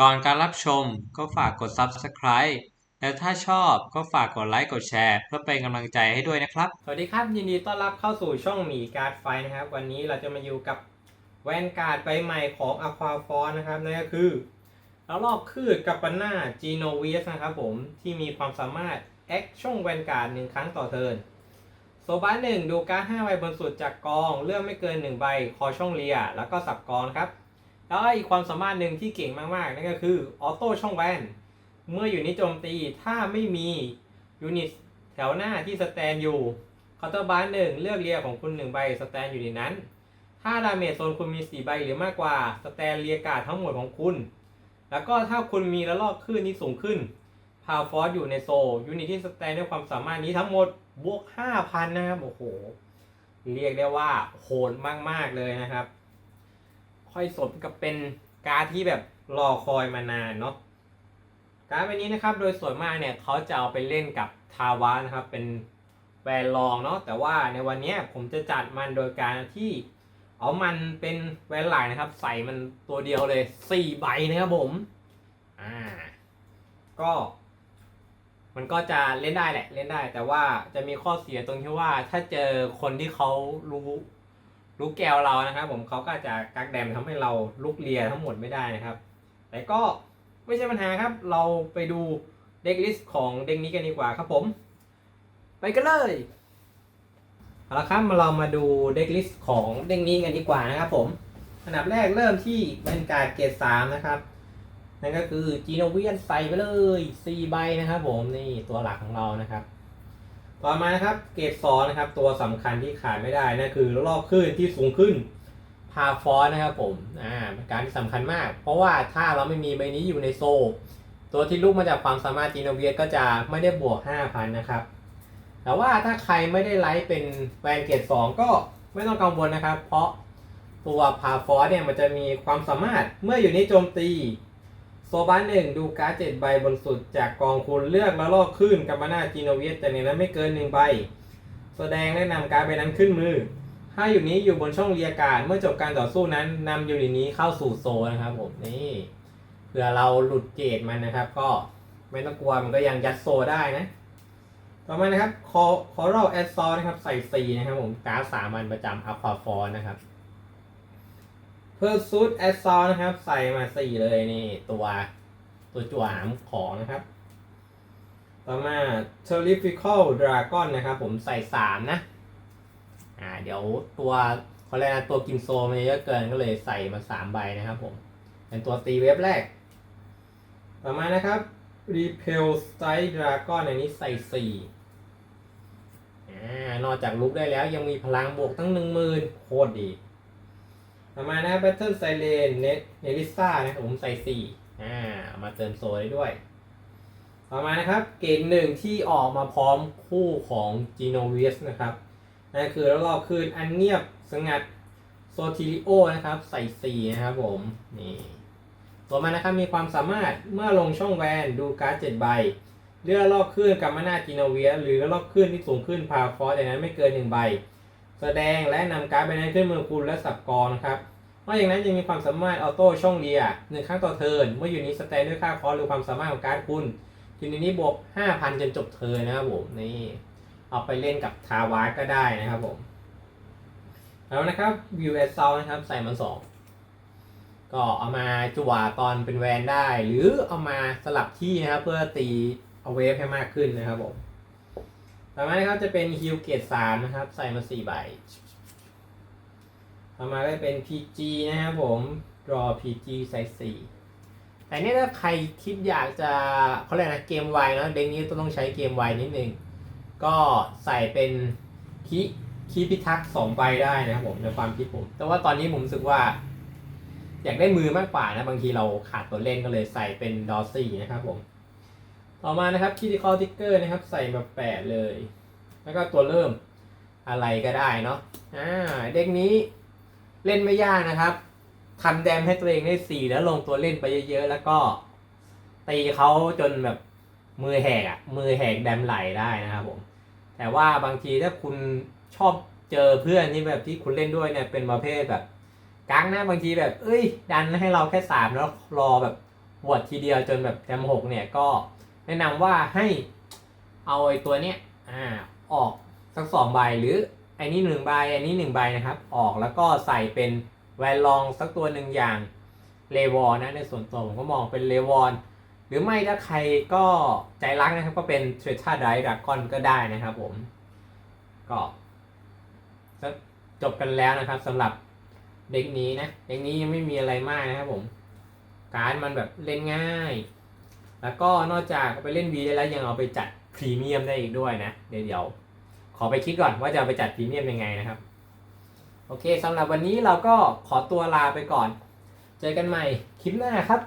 ก่อนการรับชมก็ฝากกด Subscribe และถ้าชอบก็ฝากกดไลค์กดแชร์ เพื่อเป็นกำลังใจให้ด้วยนะครับ สวัสดีครับ ยินดีต้อนรับเข้าสู่ช่องหมีการ์ดไฟนะครับ วันนี้เราจะมาอยู่กับแวนการ์ดใบใหม่ของ Aqua f o r นะครับนั่นก็คือแล้วรอบคืดกับปันหน้า g e n o v i s นะครับผมที่มีความสามารถแอคช่องแวนการ์ดหนึ่งครั้งต่อเทิร์นโซบาหนึ่งดูการ์ด5ใบบนสุดจากกองเลือกไม่เกิน1ใบคอช่องเลีย แล้วก็สับกองครับ แล้วอีกความสามารถหนึ่งที่เก่งมากๆ นั่นก็คือออโต้ช่องแวนเมื่ออยู่ในโจมตีถ้าไม่มียูนิตแถวหน้าที่สแตนอยู่เคาน์เตอร์บาร์หนึ่งเลือกเรียของคุณหนึ่งใบสแตนอยู่ในนั้น ถ้าดาเมจโซนคุณมีสี่ใบหรือมากกว่าสแตนเรียการ์ดทั้งหมดของคุณ แล้วก็ถ้าคุณมีระลอกคลื่นที่สูงขึ้นพาวฟอสอยู่ในโซยูนิตที่สแตนด้วยความสามารถนี้ทั้งหมดบวก 5,000 นะครับ โอ้โห เรียกได้ว่าโหดมาก ๆ เลยนะครับ ค่อยสมกับเป็นการที่แบบรอคอยมานานเนาะการดใบนี้นะครับโดยส่วนมากเนี่ยเขาจะเอาไปเล่นกับทาวะนะครับเป็นแวนลองเนาะแต่ว่าในวันนี้ผมจะจัดมันโดยการที่เอามันเป็นแวนหลายนะครับ ใส่มันตัวเดียวเลย4ใบนะครับผมอ่าก็ มันก็จะเล่นได้แหละเล่นได้ แต่ว่าจะมีข้อเสียตรงที่ว่าถ้าเจอคนที่เขารู้ รู้แกวเรานะครับ ผมเขาก็จะกักแดมทำให้เราลุกเลียทั้งหมดไม่ได้นะครับ แต่ก็ไม่ใช่ปัญหาครับ เราไปดูเด็กลิสต์ของเด็กนี้กันดีกว่าครับผม ไปกันเลยเอาละครับมาเรามาดูเด็กลิสต์ของเด็กนี้กันดีกว่านะครับผมอันดับแรกเริ่มที่บรรยากาศเกรดสามนะครับ นั่นก็คือจีโนเวียนใส่ไปเลย4ใบนะครับผมนี่ตัวหลักของเรานะครับ ต่อมานะครับเกรดสองนะครับ ตัวสำคัญที่ขาดไม่ได้นั่นคือรอบคลื่นที่สูงขึ้นพาฟอสนะครับผมอ่าการที่สำคัญมาก เพราะว่าถ้าเราไม่มีใบนี้อยู่ในโซลตัวที่ลูกมาจากความสามารถจีโนเวียก็จะไม่ได้บวก 5,000 นะครับ แต่ว่าถ้าใครไม่ได้ไลฟ์เป็นแวนเกรด2ก็ไม่ต้องกังวลนะครับ เพราะตัวพาฟอสเนี่ยมันจะมีความสามารถเมื่ออยู่ในโจมตี โซบ้านหนึ่งดูการ์ดเจ็ดใบบนสุดจากกองคุณเลือกแล้วลอกขึ้นกัมมานาจีโนเวียสแต่ในนั้นไม่เกินหนึ่งใบ แสดงและนำการ์ดใบนั้นขึ้นมือ ถ้าอยู่นี้อยู่บนช่องเรียการเมื่อจบการต่อสู้นั้นนำยูนิตนี้เข้าสู่โซนะครับผมนี่เผื่อเราหลุดเกตมันนะครับ ก็ไม่ต้องกลัวมันก็ยังยัดโซได้นะ ต่อมานะครับคอคอรัลแอดซอนะครับใส่ซีนะครับผมการ์ดสามัญประจำอัลฟาฟอนนะครับ เพื่อซูดแอดซอนะครับ ใส่มาสี่เลยนี่ ตัวตัวจั่วหามของนะครับ ต่อมา Terrifical Dragon นนะครับ ผมใส่สามนะ อ่า เดี๋ยวตัวเขาเรียกนะตัวกินโซมันเยอะเกินก็เลยใส่มาสามใบนะครับผม เป็นตัวตีเว็บแรก ต่อมานะครับ Repel Strike Dragon อันนี้ใส่สี่อ่านอกจากลุกได้แล้วยังมีพลังบวกตั้งหนึ่งหมื่นโคตรดี ต่อมานะ Battle Siren Net n e l i s a นะครับผมใส่สี่อ่ามาเติมโซได้ด้วย ต่อมานะครับเกณฑ์หนึ่งที่ออกมาพร้อมคู่ของ g e n o v i s นะครับนั่นคือแล้วเราคืนอันเงียบสงัดโซทิลิโอนะครับใส่สีนะครับผมนี่ตัวมันะครับมีความสามารถเมื่อลงช่องแวนดูการ์ดเจ็ดใบเลือกลอกขึ้นกับมานาจีโนเวีย หรือลอกขึ้นที่สูงขึ้นพาฟอสจากนั้นไม่เกินหนึ่งใบ แสดงและนำการ์ดใบนั้นขึ้นมือคุณและสับกองนะครับนอกจากนั้นยังมีความสามารถออโต้ช่องเรียหนึ่งครั้งต่อเทิร์นเมื่ออยู่นี้สแตนด้วยค่าคอร์หรือความสามารถของการ์ดคุณทีนี้บวก 5,000 จนจบเทิร์นนะครับผมนี่เอาไปเล่นกับทาวาก็ได้นะครับผมแล้วนะครับ View as Sound นะครับใส่มาสองก็เอามาจั่วตอนเป็นแวนได้ หรือเอามาสลับที่นะครับเพื่อตีเอาเวฟให้มากขึ้นนะครับผม ต่อมานะครับจะเป็น Heal เกตสามนะครับ ใส่มาสี่ใบ ต่อมาก็เป็น PG นะครับผม Draw PG ใส่สี่แต่เนี่ยถ้าใครคิดอยากจะเขาเรียกนะเกมไวเนาะเด็กนี้ต้องใช้เกมไวนิดนึง ก็ใส่เป็นคีคีพิทักษ์สองใบได้นะครับผมในความคิดผม แต่ว่าตอนนี้ผมรู้สึกว่า อยากได้มือมากกว่านะ บางทีเราขาดตัวเล่นก็เลยใส่เป็นดอซี่นะครับผม ต่อมานะครับคิติคอลทิกเกอร์นะครับ ใส่มาแปดเลย แล้วก็ตัวเริ่มอะไรก็ได้เนาะอ่าเด็กนี้เล่นไม่ยากนะครับทำแดมให้ตัวเองได้สี่แล้วลงตัวเล่นไปเยอะๆ แล้วก็ตีเขาจนแบบมือแหกอะมือแหกแดมไหลได้นะครับผมแต่ว่าบางทีถ้าคุณชอบเจอเพื่อนที่แบบที่คุณเล่นด้วยเนี่ยเป็นประเภทแบบกักนะบางทีแบบ เอ้ย ดันให้เราแค่สามแล้วรอแบบหวดทีเดียวจนแบบแต้มหกเนี่ยก็ แนะนำว่าให้เอาไอ้ตัวเนี้ยอ่าออกสักสองใบหรือไอ้นี่หนึ่งใบไอ้นี่หนึ่งใบนะครับ ออกแล้วก็ใส่เป็นแวนลองสักตัวหนึ่งอย่างเลวอนนะในส่วนตัวผมก็มองเป็นเลวอนหรือไม่ถ้าใครก็ใจรักนะครับก็เป็นเทรท่าไดรักกอนก็ได้นะครับผม ก็จบกันแล้วนะครับสำหรับเด็กนี้นะเด็กนี้ยังไม่มีอะไรมากนะครับผม การดมันแบบเล่นง่าย แล้วก็นอกจากไปเล่นวีได้แล้วยังเอาไปจัดพรีเมียมได้อีกด้วยนะ เดี๋ยวเดี๋ยวขอไปคิดก่อนว่าจะไปจัดพรีเมียมยังไงนะครับ โอเคสำหรับวันนี้เราก็ขอตัวลาไปก่อน เจอกันใหม่คลิปหน้าครับ